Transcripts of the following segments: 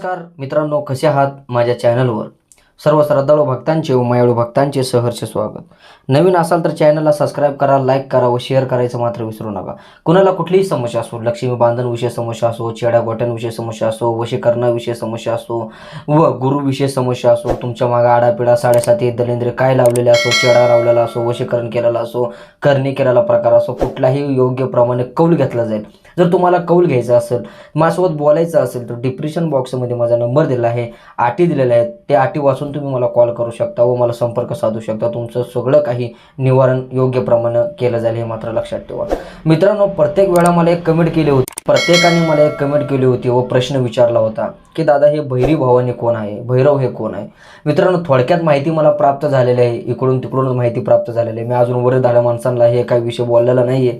नमस्कार मित्रांनो कसे आहात? माझ्या चॅनलवर सर्व श्रद्धाळू भक्तांचे व मायाळू भक्तांचे सहर्ष स्वागत. नवीन असाल तर चॅनलला सबस्क्राईब करा लाईक करा व शेअर करायचं मात्र विसरू नका. कुणाला कुठलीही समस्या असो लक्ष्मी बांधणविषयी समस्या असो चेड्या गोट्यांविषयी समस्या असो वशीकरणाविषयी समस्या असो व गुरुविषयी समस्या असो तुमच्या मागे आडापिडा साडेसाती दलिंद्रे काय लावलेले असो चेडा लावलेला असो वशीकरण केलेला असो करणी केलेला प्रकार असो कुठलाही योग्य प्रमाणे कौल घेतला जाईल. जर तुम्हाला कौल घ्यायचा असेल माझ्यासोबत बोलायचं असेल तर डिप्रेशन बॉक्समध्ये माझा नंबर दिला आहे अटी दिलेल्या आहेत त्या आटी वाचून तुम्ही मला कॉल करू शकता व मला संपर्क साधू शकता. तुमचं सगळं काही निवारण योग्य प्रमाणे केलं जाईल हे मात्र लक्षात ठेवा. मित्रांनो प्रत्येक वेळा मला एक कमेंट केली होती. प्रत्येकाने मला एक कमेंट केली होती व प्रश्न विचारला होता की दादा हे भैरी भावाने कोण आहे? भैरव हे कोण आहे? मित्रांनो थोडक्यात माहिती मला प्राप्त झालेली आहे. इकडून तिकडूनच माहिती प्राप्त झालेली आहे. मी अजून वर झाल्या माणसांना हे काही विषय बोललेला नाही आहे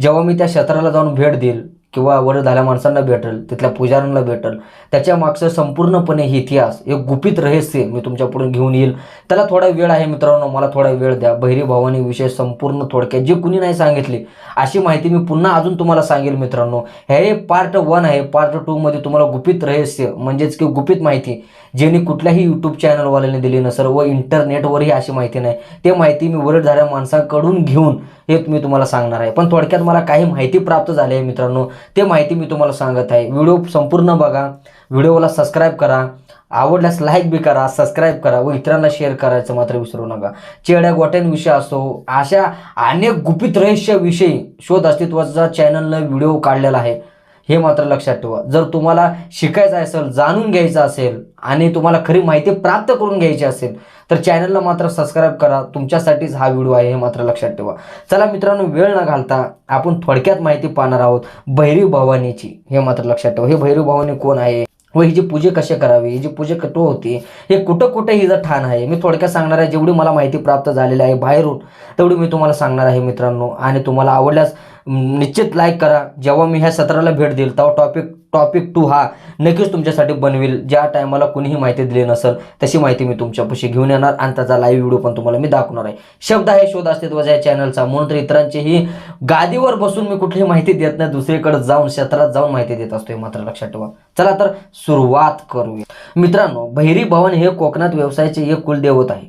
जेव्हा मी त्या क्षेत्राला जाऊन भेट देईल किंवा वर झाल्या माणसांना भेटेल तिथल्या पुजाऱ्यांना भेटेल त्याच्या मागचं संपूर्णपणे हे इतिहास एक गुपित रहस्य मी तुमच्या घेऊन येईल. त्याला थोडा वेळ आहे मित्रांनो मला थोडा वेळ द्या. बहिरी भावानी विषय संपूर्ण थोडक्यात जे कुणी नाही सांगितली अशी माहिती मी पुन्हा अजून तुम्हाला सांगेल मित्रांनो. हे पार्ट वन आहे. पार्ट टूमध्ये तुम्हाला गुपित रहस्य म्हणजेच की गुपित माहिती ज्यांनी कुठल्याही यूट्यूब चॅनलवाल्याने दिली नसेल व इंटरनेटवरही अशी माहिती नाही ते माहिती मी वरड झाल्या माणसाकडून घेऊन हे मी तुम्हाला सांगणार आहे. पण थोडक्यात मला काही माहिती प्राप्त झाली आहे मित्रांनो. ते माहिती मी तुम्हाला सांगत आहे. व्हिडिओ संपूर्ण बघा. व्हिडिओला सबस्क्राईब करा. आवडल्यास लाईक बी करा सबस्क्राईब करा व इतरांना शेअर करायचं मात्र विसरू नका. चेड्या गोट्यांविषयी असो अशा अनेक गुपित रहस्याविषयी शोध अस्तित्वाचा चॅनलनं व्हिडिओ काढलेला आहे. हे मात्र लक्षात ठेवा. जर तुम्हाला शिकायचं असेल जाणून घ्यायचं असेल आणि तुम्हाला खरी माहिती प्राप्त करून घ्यायची असेल तर चॅनलला मात्र सबस्क्राईब करा. तुमच्यासाठीच हा व्हिडिओ आहे हे मात्र लक्षात ठेवा. चला मित्रांनो वेळ न घालता आपण थोडक्यात माहिती पाहणार आहोत भैरी भवानीची. हे मात्र लक्षात ठेवा. हे भैरी भवानी कोण आहे व हिची पूजे कसे करावी हिची पूजे कटो होती हे कुठं कुठं हिचं ठाण आहे? मी थोडक्यात सांगणार आहे जेवढी मला माहिती प्राप्त झालेली आहे बाहेरून तेवढी मी तुम्हाला सांगणार आहे मित्रांनो. आणि तुम्हाला आवडल्यास निश्चित लाईक करा. जेव्हा मी ह्या सत्राला भेट देईल तेव्हा टॉपिक टॉपिक टू हा नक्कीच तुमच्यासाठी बनवेल. ज्या टायमाला कुणीही माहिती दिली नसेल तशी माहिती मी तुमच्यापाशी घेऊन येणार आणि त्याचा लाईव्ह व्हिडिओ पण तुम्हाला मी दाखवणार आहे. शब्द आहे शोध अस्तित्वाचा या चॅनलचा म्हणून तर इतरांचीही गादीवर बसून मी कुठलीही माहिती देत नाही. दुसरीकडे जाऊन क्षेत्रात जाऊन माहिती देत असतो हे मात्र लक्षात ठेवा. चला तर सुरुवात करूया. मित्रांनो भैरी भवन हे कोकणात व्यवसायाचे एक कुलदेवत आहे.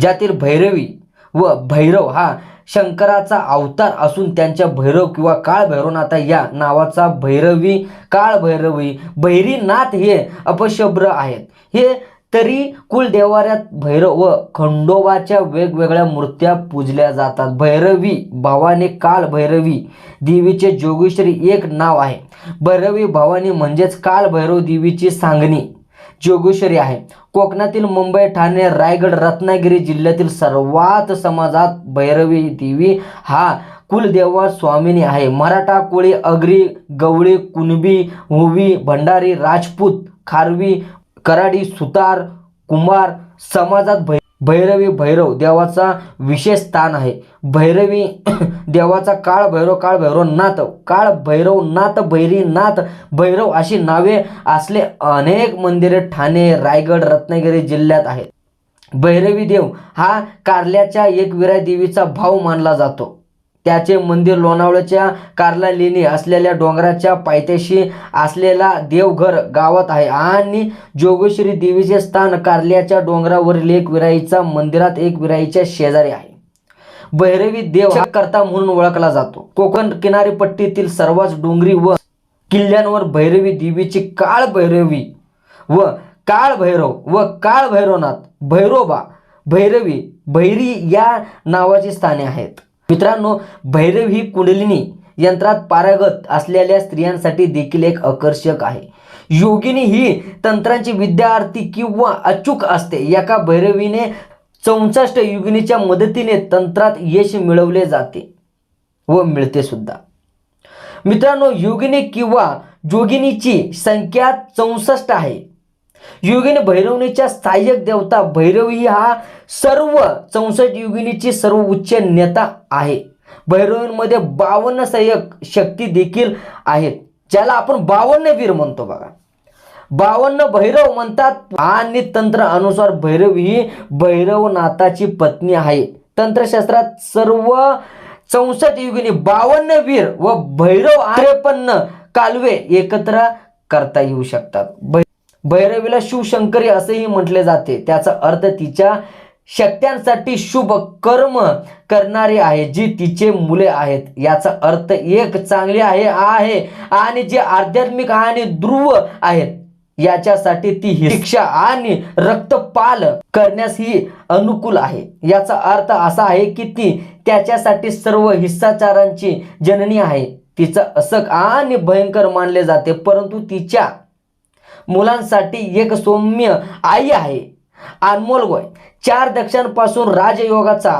ज्यातील भैरवी व भैरव हा शंकराचा अवतार असून त्यांच्या भैरव किंवा काळ भैरवनाथा या नावाचा भैरवी काळ भैरवी भैरीनाथ हे अपशब्र आहेत. हे तरी कुलदेवाऱ्यात भैरव व खंडोबाच्या वेगवेगळ्या मूर्त्या पूजल्या जातात. भैरवी भावाने काल भैरवी देवीचे जोगेश्वरी एक नाव आहे. भैरवी भवानी म्हणजेच काल भैरव देवीची सांगणी. जोगेश्वरी आहे. कोकणातील मुंबई ठाणे रायगड रत्नागिरी जिल्ह्यातील सर्वात समाजात भैरवी देवी हा कुलदेवा स्वामिनी आहे. मराठा कोळी अग्री गवळी कुणबी हुवी भंडारी राजपूत खारवी कराडी सुतार कुंभार समाजात भै भैरवी भैरव देवाचा विशेष स्थान आहे. भैरवी देवाचा काळ भैरव काळ भैरव नाथ काळ भैरव नाथ भैरीनाथ भैरव अशी नावे असले अनेक मंदिरे ठाणे रायगड रत्नागिरी जिल्ह्यात आहेत. भैरवी देव हा कारल्याच्या एकविरा देवीचा भाव मानला जातो. त्याचे मंदिर लोणावळ्याच्या कार्ला लेणी असलेल्या डोंगराच्या पायथ्याशी असलेला देवघर गावात आहे. आणि जोगेश्वरी देवीचे स्थान कार्ल्याच्या डोंगरावरील एक विराईचा मंदिरात एक विराईच्या शेजारी आहे. भैरवी देव हा करता म्हणून ओळखला जातो. कोकण किनारीपट्टीतील सर्वच डोंगरी व किल्ल्यांवर भैरवी देवीची काळ भैरवी व काळ भैरव व काळ भैरवनाथ भैरोबा भैरवी भैरी या नावाची स्थाने आहेत. मित्रांनो भैरव ही कुंडलिनी यंत्रात पारगत असलेल्या स्त्रियांसाठी देखील एक आकर्षक आहे. योगिनी ही तंत्रांची विद्यार्थी किंवा अचूक असते. एका भैरवीने चौसष्ट योगिनीच्या मदतीने तंत्रात यश मिळवले जाते व मिळते सुद्धा. मित्रांनो योगिनी किंवा जोगिनीची संख्या चौसष्ट आहे. योगिनी भैरवणीच्या सहाय्यक देवता भैरवी हा सर्व चौसष्ट योगिनीची सर्व उच्च नेता आहे. भैरवींमध्ये बावन्न सहाय्यक शक्ती देखील आहेत ज्याला आपण बावन्न वीर म्हणतो बघा. बावन्न भैरव म्हणतात आणि तंत्र अनुसार भैरव ही भैरवनाथाची पत्नी आहे. तंत्रशास्त्रात सर्व चौसष्ट युगिनी बावन्न वीर व भैरव त्रेपन्न कालवे एकत्र करता येऊ शकतात. भैरवीला शिवशंकरी असेही म्हटले जाते. त्याचा अर्थ तिच्या शक्त्यांसाठी शुभ कर्म करणारी आहे जी तिचे मुले आहेत. याचा अर्थ एक चांगली आहे आहे आणि जे आध्यात्मिक आणि ध्रुव आहेत याच्यासाठी ती शिक्षा आणि रक्तपाल करण्यास ही अनुकूल आहे. याचा अर्थ असा आहे की ती त्याच्यासाठी सर्व हिस्साचारांची जननी आहे. तिचं असक आणि भयंकर मानले जाते परंतु तिच्या मुलांसाठी एक सौम्य आई आहे. अनमोल गोय चार दक्षांपासून राजयोगाचा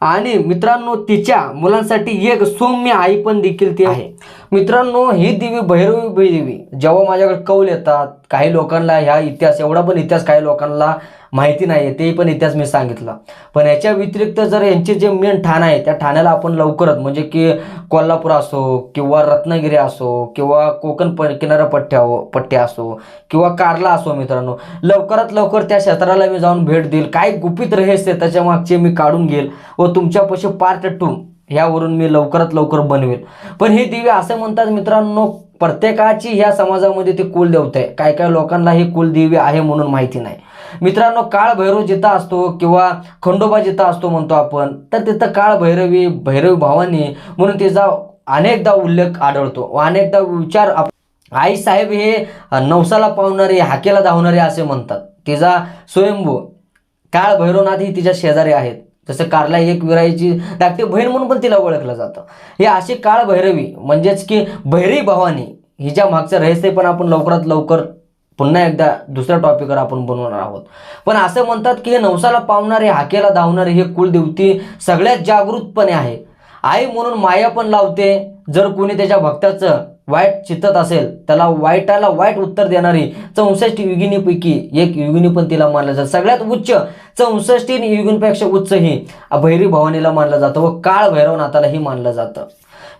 आणि मित्रांनो तिच्या मुलांसाठी एक सौम्य आई पण देखील ती आहे. मित्रांनो ही देवी भैरवी देवी जेव्हा माझ्याकडे कौल येतात काही लोकांना ह्या इतिहास एवढा पण इतिहास काही लोकांना माहिती नाही आहे ते पण इतिहास मी सांगितला. पण याच्या व्यतिरिक्त जर यांचे जे मेन ठाणं आहे त्या ठाण्याला आपण लवकरच म्हणजे की कोल्हापूर असो किंवा रत्नागिरी असो किंवा कोकण प किनारपट्ट्या पट्ट्या असो किंवा कारला असो मित्रांनो लवकरात लवकर त्या क्षेत्राला मी जाऊन भेट देईल. काय गुपित रहस्य त्याच्या मागचे मी काढून घेईल व तुमच्यापाशी पार्ट टू ह्यावरून मी लवकरात लवकर बनवेल. पण हे दिव्य असं म्हणतात मित्रांनो प्रत्येकाची ह्या समाजामध्ये ती कुलदेवता आहे. काय काय लोकांना हे कुलदेवी आहे म्हणून माहिती नाही. मित्रांनो काळ भैरव जिथं असतो किंवा खंडोबा जिथं असतो म्हणतो आपण तर तिथं काळ भैरवी भैरवी भावानी म्हणून तिचा अनेकदा उल्लेख आढळतो. व अनेकदा विचार आई साहेब हे नवसाला पावणारे हाकेला धावणारे असे म्हणतात. तिचा स्वयंभू काळ भैरवनाथ ही तिच्या शेजारी आहेत. जसं कारला एक विराईची धाकटी बहीण म्हणून पण तिला ओळखलं जातं. हे अशी काळ भैरवी म्हणजेच की भैरी भवानी हिच्या मागचं रहस्य पण आपण लवकरात लवकर पुन्हा एकदा दुसऱ्या टॉपिकवर आपण बनवणार आहोत. पण असं म्हणतात की हे नवसाला पावणारे हाकेला धावणारे हे कुलदेवती सगळ्यात जागृतपणे आहे. आई म्हणून माया पण लावते जर कोणी त्याच्या भक्ताचं वाईट चित्तत असेल त्याला वाईटाला वाईट उत्तर देणारी चौसष्ट युगिनीपैकी एक युगिनी पण तिला मानलं जातं. सगळ्यात उच्च चौसष्ट युगिनीपेक्षा उच्च ही भैरी भवानीला मानलं जातं व काळ भैरवनाथालाही मानलं जातं.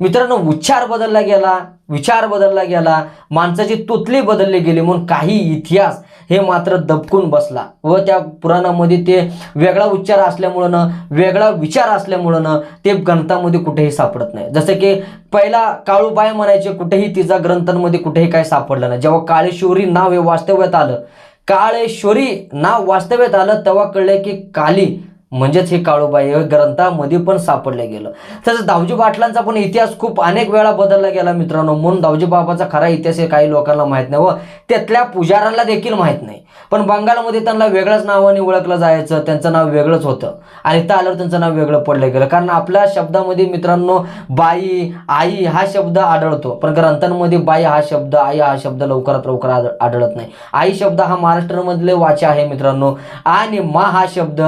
मित्रांनो उच्चार बदलला गेला विचार बदलला गेला माणसाची तुतली बदलली गेली म्हणून काही इतिहास हे मात्र दबकून बसला व त्या पुराणामध्ये ते वेगळा उच्चार असल्यामुळं ना वेगळा विचार असल्यामुळं ना ते ग्रंथामध्ये कुठेही सापडत नाही. जसं की पहिला काळूबाई म्हणायचे कुठेही तिचा ग्रंथांमध्ये कुठेही काय सापडलं नाही. जेव्हा काळेश्वरी नाव हे वास्तव्यात आलं काळेश्वरी नाव वास्तव्यात आलं तेव्हा कळलं की काली म्हणजेच हे काळूबाई हे ग्रंथामध्ये पण सापडलं गेलं. तसंच दावजी पाटलांचा पण इतिहास खूप अनेक वेळा बदलला गेला मित्रांनो. म्हणून दावजी बाबाचा खरा इतिहास हे काही लोकांना माहीत नाही व त्यातल्या पुजाऱ्यांना देखील माहीत नाही. पण बंगालमध्ये त्यांना वेगळ्याच नावाने ओळखलं जायचं त्यांचं नाव वेगळंच होतं. आणि त्या आल्यावर त्यांचं नाव वेगळं पडलं गेलं. कारण आपल्या शब्दामध्ये मित्रांनो बाई आई हा शब्द आढळतो. पण ग्रंथांमध्ये बाई हा शब्द आई हा शब्द लवकरात लवकर आढळत नाही. आई शब्द हा महाराष्ट्रामधले वाचा आहे मित्रांनो. आणि मा हा शब्द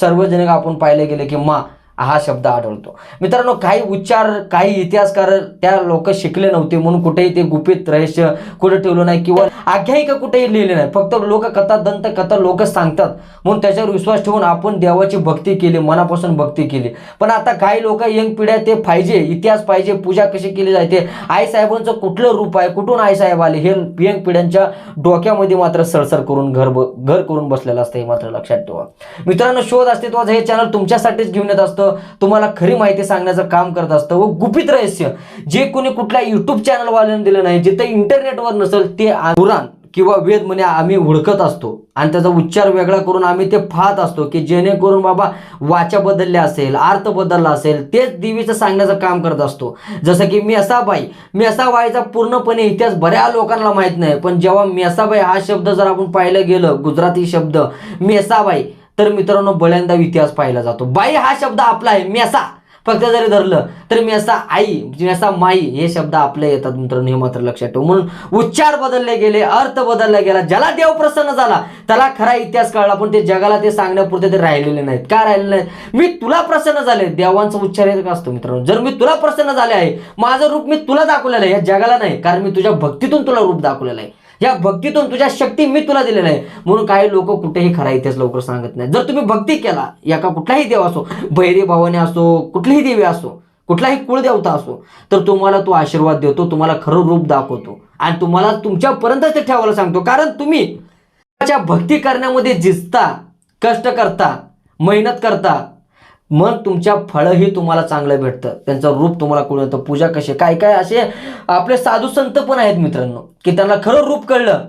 सर्व सार्वजनिक आपण पाहिले गेले की मा हा शब्द आढळतो. मित्रांनो काही उच्चार काही इतिहासकार त्या लोक शिकले नव्हते म्हणून कुठेही ते गुपित रहस्य कुठे ठेवलं नाही किंवा आख्यायिका कुठेही लिहिले नाही. फक्त लोक कथा दंत कथा लोक सांगतात. म्हणून त्याच्यावर विश्वास ठेवून आपण देवाची भक्ती केली मनापासून भक्ती केली. पण आता काही लोक यंग पिढ्या ते पाहिजे इतिहास पाहिजे पूजा कशी केली जाते आई साहेबांचं कुठलं रूप आहे कुठून आई साहेब आले हे यंग पिढ्यांच्या डोक्यामध्ये मात्र सळसळ करून घर ब- घर करून बसलेलं असतं हे मात्र लक्षात ठेवा. मित्रांनो शोध अस्तित्वाचं हे चॅनल तुमच्यासाठीच घेऊन येत असतं. तुम्हाला खरी माहिती सांगण्याचं काम करत असतं. व गुपित रहस्य जे कोणी कुठल्या युट्यूब चॅनलवाल्याने दिलं नाही जिथे इंटरनेटवर नसेल ते आ- पुराण किंवा वेद म्हणे आम्ही हुडकत असतो. आणि त्याचा उच्चार वेगळा करून आम्ही ते पाहत असतो की जेणेकरून बाबा वाचा बदलले असेल अर्थ बदलला असेल तेच देवीचं सांगण्याचं काम करत असतो. जसं की मेसाबाई मेसाबाईचा पूर्णपणे इतिहास बऱ्या लोकांना माहीत नाही पण जेव्हा मेसाबाई हा शब्द जर आपण पाहिलं गेलं गुजराती शब्द मेसाबाई तर मित्रांनो बळ्यांदा इतिहास पाहिला जातो. बाई हा शब्द आपला आहे मेसा. फक्त जरी धरलं तर मेसा आई मेसा माई हे शब्द आपले येतात मित्रांनो हे मात्र लक्षात ठेवू. म्हणून उच्चार बदलले गेले अर्थ बदलला गेला ज्याला देव प्रसन्न झाला त्याला खरा इतिहास कळला पण ते जगाला ते सांगण्यापुरते ते राहिलेले नाहीत. का राहिलेले नाहीत? मी तुला प्रसन्न झाले. देवांचा उच्चार येत असतो मित्रांनो. जर मी तुला प्रसन्न झाले आहे माझं रूप मी तुला दाखवलेलं आहे या जगाला नाही कारण मी तुझ्या भक्तीतून तुला रूप दाखवलेलं आहे. या भक्तीतून तुझ्या शक्ती मी तुला दिलेल्या आहे म्हणून काही लोक कुठेही खरा इतिहास लवकर सांगत नाही जर तुम्ही भक्ती केला एका कुठलाही देव असो भैरी भावाने असो कुठलीही देवी असो कुठलाही कुळदेवता असो तर तुम्हाला तो आशीर्वाद देतो तुम्हाला खरं रूप दाखवतो. आणि तुम्हाला तुमच्यापर्यंत ते ठेवायला सांगतो. कारण तुम्ही त्याच्या भक्ती करण्यामध्ये जिजता कष्ट करता मेहनत करता मग तुमच्या फळंही तुम्हाला चांगलं भेटतं. त्यांचं रूप तुम्हाला कळून येतं. पूजा कशी काय काय असे आपले साधू संत पण आहेत मित्रांनो की त्यांना खरं रूप कळलं.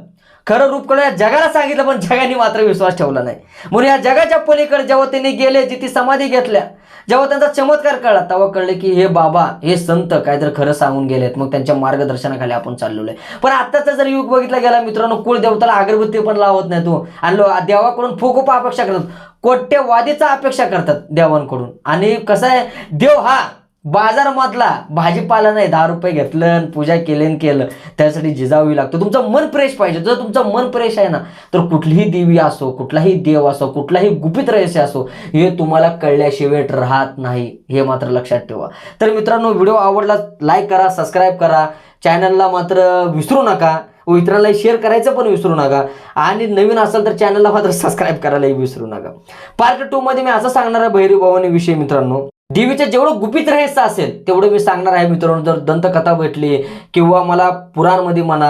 खरं रूप कळलं या जगाला सांगितलं पण जगाने मात्र विश्वास ठेवला नाही. म्हणून या जगाच्या पलीकडे जेव्हा त्यांनी गेले जिथे समाधी घेतल्या जेव्हा त्यांचा चमत्कार कळला तेव्हा कळलं की हे बाबा हे संत काहीतरी खरं सांगून गेलेत. मग त्यांच्या मार्गदर्शनाखाली आपण चाललेलो आहे पण आत्ताचा जर युग बघितला गेला मित्रांनो कुळ देवताला अगरबत्ती पण लावत नाही तो. आणि देवाकडून फुकूप अपेक्षा करतात. कोट्यवादीचा अपेक्षा करतात देवांकडून. आणि कसं आहे? देव हा बाजारमधला भाजीपाला नाही दहा रुपये घेतलं पूजा केलं केलं. त्यासाठी जिजावी लागतो. तुमचं मन फ्रेश पाहिजे. जर तुमचं मन फ्रेश आहे ना तर कुठलीही देवी असो कुठलाही देव असो कुठलाही गुपित रहस्य असो हे तुम्हाला कळल्याशिवाय राहत नाही हे मात्र लक्षात ठेवा. तर मित्रांनो व्हिडिओ आवडला लाईक करा सबस्क्राईब करा. चॅनलला मात्र विसरू नका. व इतरांना शेअर करायचं पण विसरू नका. आणि नवीन असेल तर चॅनलला मात्र सबस्क्राईब करायलाही विसरू नका. पार्ट टू मध्ये मी असं सांगणार आहे भैरी भवानी विषयी मित्रांनो. देवीचं जेवढं गुपित रहस्य असेल तेवढं मी सांगणार आहे मित्रांनो. जर दंतकथा भेटली किंवा मला पुराणमध्ये म्हणा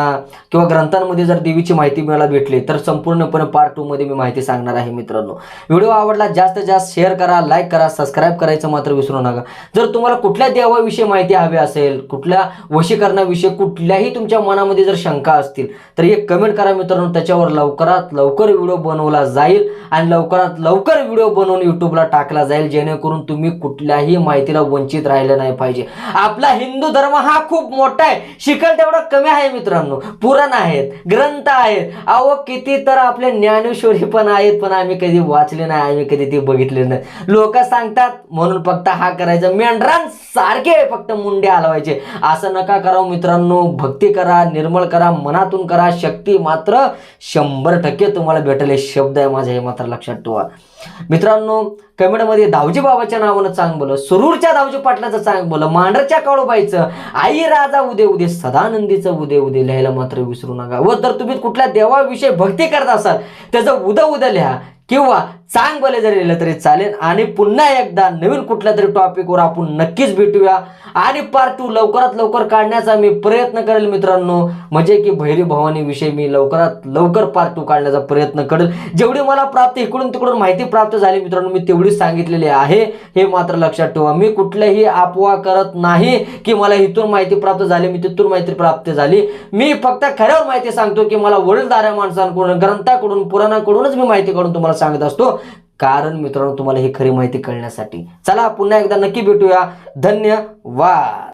किंवा ग्रंथांमध्ये जर देवीची माहिती मला भेटली तर संपूर्णपणे पार्ट टूमध्ये मी माहिती सांगणार आहे मित्रांनो. व्हिडिओ आवडला जास्तीत जास्त शेअर करा लाईक करा सबस्क्राईब करायचं मात्र विसरू नका. जर तुम्हाला कुठल्या देवाविषयी माहिती हवी असेल कुठल्या वशीकरणाविषयी कुठल्याही तुमच्या मनामध्ये जर शंका असतील तर एक कमेंट करा मित्रांनो. त्याच्यावर लवकरात लवकर व्हिडिओ बनवला जाईल आणि लवकरात लवकर व्हिडिओ बनवून यूट्यूबला टाकला जाईल जेणेकरून तुम्ही कुठल्याही माहितीला वंचित राहिलं नाही पाहिजे. आपला हिंदू धर्म हा खूप मोठा आहे. शिकल तेवढा कमी आहे मित्रांनो. पुराण आहेत ग्रंथ आहेत. अहो किती तर आपले ज्ञानेश्वरी पण आहेत पण आम्ही कधी वाचले नाही आम्ही कधी ते बघितले नाही. लोक सांगतात म्हणून फक्त हा करायचं. मेंढरान सारखे फक्त मुंडे हलवायचे. असं नका करावं मित्रांनो. भक्ती करा निर्मळ करा मनातून करा. शक्ती मात्र शंभर टक्के तुम्हाला भेटले. हे शब्द आहे माझ्या हे मात्र लक्षात ठेवा. मित्रांनो कमेंटमध्ये दावजी बाबाच्या नावानं चांग बोल सुरूरच्या दावजी पाटलाचं चांग बोल मांढरच्या काळूबाईचं आई राजा उदे उदे सदानंदीचं उदे उदे लिहायला मात्र विसरू नका. व जर तुम्ही कुठल्या देवाविषयी भक्ती करत असाल त्याचं उद उद्या लिहा किंवा चांग बोले जरी लिहिलं तरी चालेल. आणि पुन्हा एकदा नवीन कुठल्या तरी टॉपिकवर आपण नक्कीच भेटूया. आणि पार्ट टू लवकरात लवकर काढण्याचा मी प्रयत्न करेल मित्रांनो. म्हणजे की भैरी भवानी विषयी मी लवकरात लवकर पार्ट टू काढण्याचा प्रयत्न करेल. जेवढी मला प्राप्त इकडून तिकडून माहिती प्राप्त झाली मित्रांनो मी तेवढी सांगितलेली आहे. हे मात्र लक्षात ठेवा. मी कुठल्याही अफवा करत नाही की मला इथून माहिती प्राप्त झाली मी तिथून माहिती प्राप्त झाली. मी फक्त खऱ्यावर माहिती सांगतो की मला वडीलधाऱ्या माणसांकडून ग्रंथाकडून पुराणाकडूनच मी माहिती काढून तुम्हाला सांगत असतो. कारण मित्रांनो तुम्हाला ही खरी माहिती कळण्यासाठी. चला पुन्हा एकदा नक्की भेटूया. धन्यवाद.